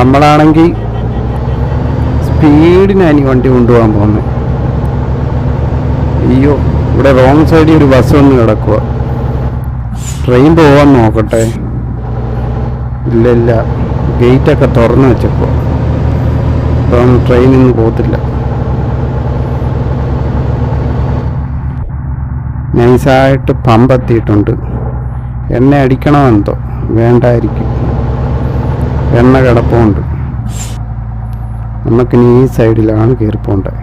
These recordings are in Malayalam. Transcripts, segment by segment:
നമ്മളാണെങ്കിൽ സ്പീഡിനാണ് ഈ വണ്ടി കൊണ്ടുപോകാൻ പോകുന്നത് അയ്യോ ഇവിടെ റോങ് സൈഡിൽ ഒരു ബസ് വന്ന് കിടക്കുക ട്രെയിൻ പോകാൻ നോക്കട്ടെ. ഇല്ല ഇല്ല. ഗേറ്റൊക്കെ തുറന്ന് വെച്ചപ്പോൾ അപ്പം ട്രെയിൻ ഇന്ന് പോകത്തില്ല. നൈസായിട്ട് പമ്പെത്തിയിട്ടുണ്ട് എണ്ണ അടിക്കണമെന്തോ വേണ്ടായിരിക്കും. എണ്ണ കിടപ്പുണ്ട്. നമുക്കിനി ഈ സൈഡിലാണ് കയറിപ്പോണ്ടത്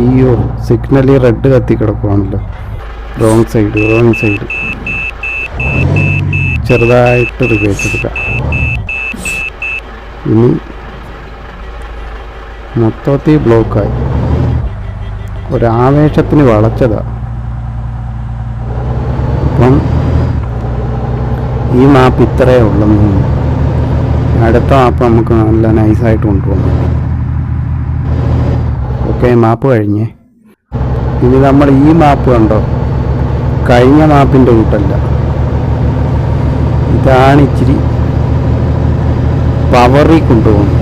അയ്യോ സിഗ്നലിൽ റെഡ് കത്തി കിടക്കുവാണല്ലോ. റോങ് സൈഡ് റോങ് സൈഡ് ചെറുതായിട്ട് റിവേഴ്സ് എടുക്കാം. ഇനി മൊത്തത്തിൽ ബ്ലോക്കായി ഒരാവേശത്തിന് വളച്ചതാ. അപ്പം ഈ മാപ്പ് ഇത്രയേ തോന്നുന്നു അടുത്ത മാപ്പ് നമുക്ക് നല്ല നൈസായിട്ട് കൊണ്ടുപോകാൻ പറ്റും ഓക്കെ മാപ്പ് കഴിഞ്ഞേ. ഇനി നമ്മൾ ഈ മാപ്പ് കണ്ടോ? കഴിഞ്ഞ മാപ്പിന്റെ കൂട്ടല്ല. ഇതാണ് ഇച്ചിരി പവറിൽ കൊണ്ടുപോകുന്നത്.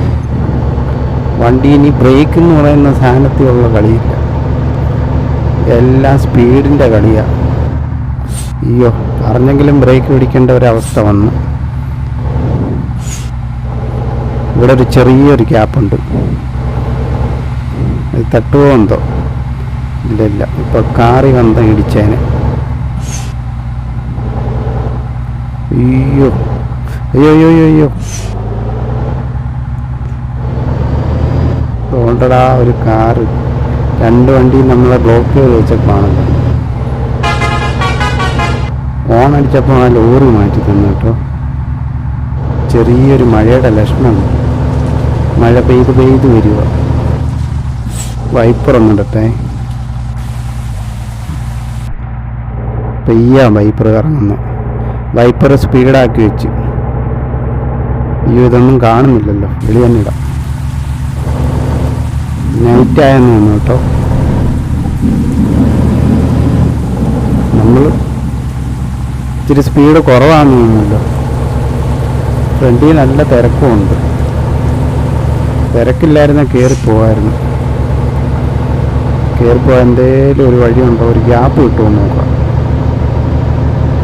വണ്ടി ഇനി ബ്രേക്ക് എന്ന് പറയുന്ന സാധനത്തിലുള്ള കളിയില്ല. എല്ലാം സ്പീഡിന്റെ കളിയാണ് അയ്യോ അറിഞ്ഞെങ്കിലും ബ്രേക്ക് പിടിക്കേണ്ട ഒരവസ്ഥ വന്നു. ഇവിടെ ഒരു ചെറിയൊരു ഗ്യാപ്പുണ്ട്. അത് തട്ടുവോ എന്തോ? ഇല്ല ഇല്ല ഇപ്പൊ കാറി വന്ന ഇടിച്ചേനെ. അയ്യോ. അയ്യോ അയ്യോ അയ്യോ അയ്യോ. തോണ്ടടാ ഒരു കാറ്. രണ്ട് വണ്ടിയും നമ്മളെ ബ്ലോക്ക് ചെയ്ത് വെച്ചപ്പോണല്ലോ ഓൺ അടിച്ചപ്പോ ആ ലോറി മാറ്റി തന്നു കേട്ടോ. ചെറിയൊരു മഴയുടെ ലക്ഷണം മഴ പെയ്ത് പെയ്ത് വരിക. വൈപ്പർ ഒന്നിടട്ടെ പെയ്യാ വൈപ്പർ കറങ്ങുന്നു. വൈപ്പർ സ്പീഡാക്കി വെച്ച്. ഈ ഇതൊന്നും കാണുന്നില്ലല്ലോ. വെളി തന്നെ ഇടാം. നൈറ്റ് ആയെന്ന് തോന്നുന്നു കേട്ടോ. നമ്മൾ ഇച്ചിരി സ്പീഡ് കുറവാണെന്ന് തോന്നുന്നല്ലോ ഫ്രണ്ടിൽ നല്ല തിരക്കുമുണ്ട്. തിരക്കില്ലായിരുന്ന കയറി പോവായിരുന്നു. കയറി പോകാൻ എന്തേലും ഒരു വഴിയുണ്ടോ ഒരു ഗ്യാപ്പ് കിട്ടുമോ നോക്കാം.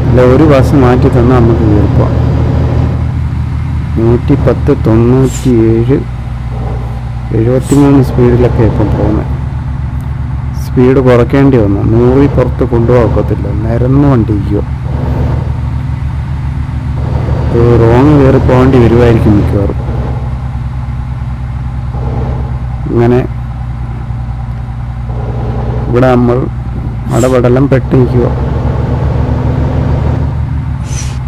അല്ല ഒരു ബസ് മാറ്റി തന്നാൽ നമുക്ക് കയറി പോവാം. നൂറ്റി പത്ത് തൊണ്ണൂറ്റി ഏഴ് എഴുപത്തി മൂന്ന് സ്പീഡിലൊക്കെ ഇപ്പം പോകുന്നത് സ്പീഡ് കുറയ്ക്കേണ്ടി വന്നു. നൂറിൽ പുറത്ത് കൊണ്ടുപോകത്തില്ല നിരന്ന് വണ്ടിക്കോ റോങ് കയറി പോകേണ്ടി വരുമായിരിക്കും മിക്കവാറും. അങ്ങനെ ഇവിടെ നമ്മൾ അടപടലം പെട്ട് നിൽക്കുക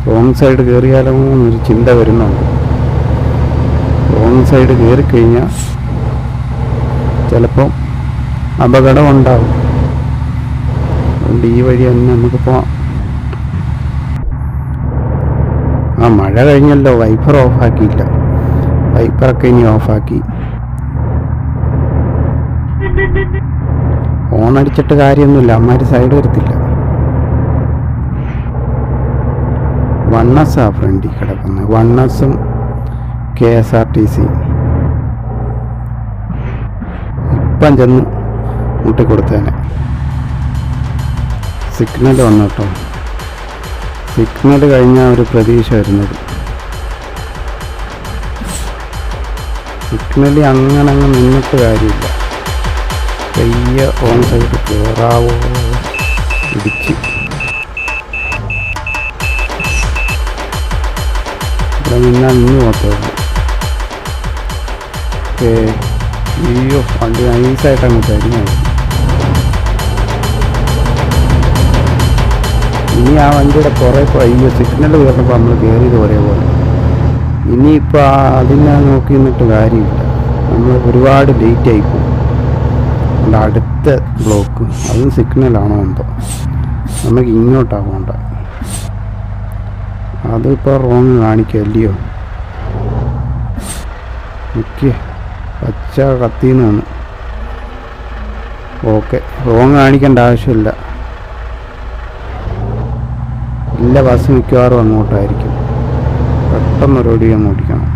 റോങ് സൈഡ് കയറിയാലോ എന്നൊരു ചിന്ത വരുന്നുണ്ട്. റോങ് സൈഡ് കയറി കഴിഞ്ഞാൽ ചിലപ്പം അപകടം ഉണ്ടാകും അതുകൊണ്ട് ഈ വഴി തന്നെ നമുക്ക് പോവാം. ആ മഴ കഴിഞ്ഞല്ലോ. വൈപ്പർ ഓഫാക്കിയില്ല വൈപ്പറൊക്കെ ഇനി ഓഫാക്കി ഓൺ അടിച്ചിട്ട് കാര്യമൊന്നുമില്ല. അമ്മാര് സൈഡ് വരത്തില്ല. വണ്ണസാ ഫ്രണ്ടിൽ കിടക്കുന്നത്. വണ്ണസും K S R T C. ഇപ്പം ചെന്ന് മുട്ടിക്കൊടുത്തേനെ സിഗ്നൽ വന്നു കേട്ടോ സിഗ്നൽ കഴിഞ്ഞ ഒരു പ്രതീക്ഷ വരുന്നത്. സിഗ്നലിൽ അങ്ങനെ അങ്ങ് നിന്നിട്ട് കാര്യമില്ല. പയ്യ ഓൺ സൈഡ് കയറാവോ ഇടിച്ച് ഇവിടെ നിന്നാൽ നിന്ന് പോകത്തുള്ളൂ ഓക്കേ അയ്യോ വണ്ടി നൈസായിട്ട് അങ്ങോട്ട് തരുന്നത് ഇനി ആ വണ്ടിയുടെ കുറേ അയ്യോ സിഗ്നൽ കയറുമ്പോൾ നമ്മൾ കയറിയത് ഒരേപോലെ. ഇനിയിപ്പോൾ അതിനെ നോക്കി നിന്നിട്ട് കാര്യമില്ല. നമ്മൾ ഒരുപാട് ലേറ്റ് ആയി അതുകൊണ്ട് അടുത്ത ബ്ലോക്ക്. അതും സിഗ്നലാണോ എന്തോ. നമുക്ക് ഇങ്ങോട്ടാണ് പോകണ്ട അതിപ്പോൾ റോങ് കാണിക്കല്ലയോ? മിക്ക പച്ച കത്തിന്നാണ്. ഓക്കെ. റോങ് കാണിക്കേണ്ട ആവശ്യമില്ല. ഇല്ല ബസ് മിക്കവാറും അങ്ങോട്ടായിരിക്കും. പെട്ടെന്ന് ഒരു ഒടി അങ്ങ് ഓടിക്കണം.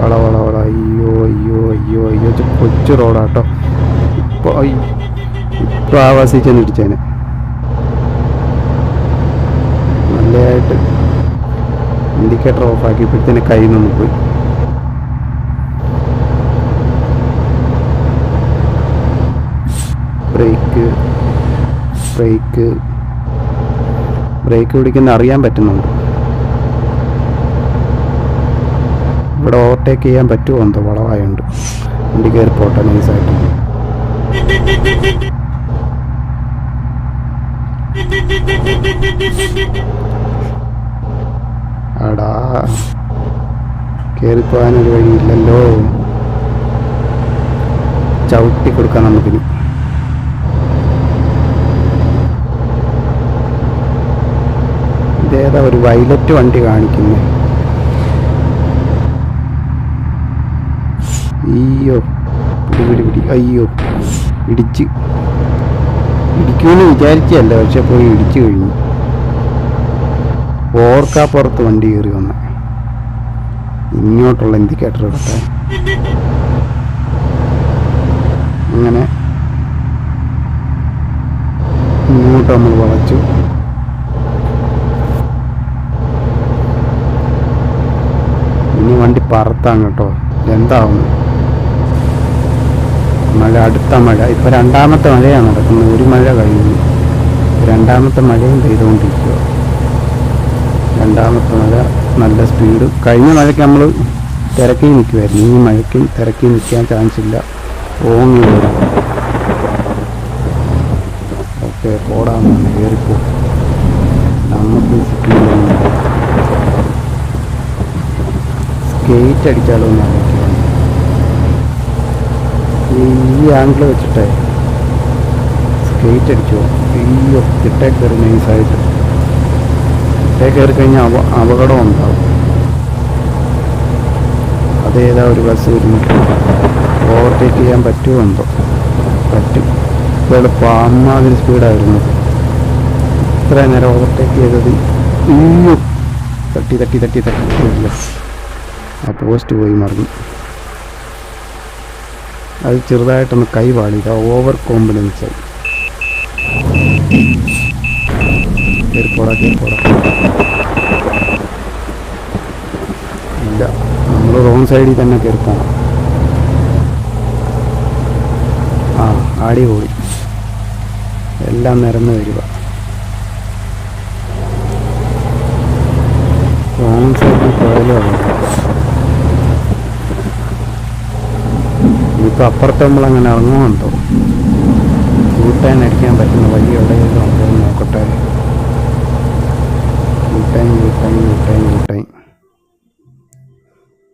വള വള വള അയ്യോ അയ്യോ അയ്യോ അയ്യോ. കൊച്ചു റോഡാട്ടോ. ഇപ്പോൾ ഇപ്പോൾ ആവാസിച്ചെന്ന് ഇടിച്ചേനെ നല്ലതായിട്ട് ഇൻഡിക്കേറ്റർ ഓഫ് ആക്കിയപ്പോഴത്തേന് കയ്യിൽ നിന്ന് പോയി. Break break. ബ്രേക്ക് പിടിക്കുന്ന അറിയാൻ പറ്റുന്നുണ്ട്. ഇവിടെ ഓവർടേക്ക് ചെയ്യാൻ പറ്റുമോ എന്തോ വളവായുണ്ട്. വണ്ടി കയറി പോട്ടെ നൈസായിട്ട് അടാ കയറിപ്പോകാനൊരു വഴിയില്ലല്ലോ. ചവിട്ടി കൊടുക്കാം നമുക്കിനി. ഇതേതാ ഒരു വൈലറ്റ് വണ്ടി കാണിക്കുന്നേ. അയ്യോ പിടി പിടി അയ്യോ. ഇടിച്ച്. ഇടിക്കുമെന്ന് വിചാരിച്ചല്ല പക്ഷെ പോയി ഇടിച്ചു കഴിഞ്ഞു. ഓർക്കാപ്പുറത്ത് വണ്ടി കയറി വന്ന. ഇങ്ങോട്ടുള്ള ഇൻഡിക്കേറ്റർ ഇടട്ടെ. അങ്ങനെ. ഇങ്ങോട്ട് നമ്മൾ വളച്ചു. ഇനി വണ്ടി പറത്താം കേട്ടോ. എന്താവും മഴ അടുത്ത മഴ ഇപ്പൊ രണ്ടാമത്തെ മഴയാണ് നടക്കുന്നത്. ഒരു മഴ കഴിഞ്ഞു. രണ്ടാമത്തെ മഴയും പെയ്തുകൊണ്ടിരിക്കുക. രണ്ടാമത്തെ മഴ നല്ല സ്പീഡ് കഴിഞ്ഞ മഴയ്ക്ക് നമ്മൾ തിരക്കി നിൽക്കുമായിരുന്നു ഈ മഴയ്ക്ക് തിരക്കി നിൽക്കാൻ ചാൻസ് ഇല്ല. ഓങ്ങി ഓക്കെ പോടാമെന്ന് കയറിപ്പോ നമുക്ക് സ്കേറ്റ് അടിച്ചാലോ എന്ന് ആലോചിക്കുകയാണ് ഈ ആംഗിൾ വെച്ചിട്ടേ സ്കേറ്റ് അടിച്ചു. അയ്യോ കിട്ടേ കയറി നൈസായിട്ട് കിട്ടേ കയറി കഴിഞ്ഞാൽ അപ അപകടം ഉണ്ടാവും. അതേതാ ഒരു ബസ് വരുന്നു ഓവർടേക്ക് ചെയ്യാൻ പറ്റുമോ എന്തോ? പറ്റും. എളുപ്പം അമ്മാതിരി സ്പീഡായിരുന്നു ഇത്ര നേരം ഓവർടേക്ക് ചെയ്തത് അയ്യോ തട്ടി തട്ടി തട്ടി തട്ടി ആ പോസ്റ്റ് പോയി മറിഞ്ഞു അത് ചെറുതായിട്ടൊന്ന് കൈ ഓവർ കയറിപ്പോടാ ഇല്ല നമ്മൾ റോങ് സൈഡിൽ തന്നെ കയറിപ്പോണം. ആ ആടി പോയി. എല്ലാം നിരന്ന് വരിക. റോങ് സൈഡിൽ പോയാലോ ഇനിയിപ്പോൾ അപ്പുറത്ത് നമ്മൾ അങ്ങനെ ഇറങ്ങുന്നുണ്ടോ കൂട്ടാൻ അടിക്കാൻ പറ്റുന്ന വഴി എവിടെയെങ്കിലും നോക്കട്ടെ. കൂട്ടാൻ കൂട്ടാൻ കൂട്ടാൻ കൂട്ടാൻ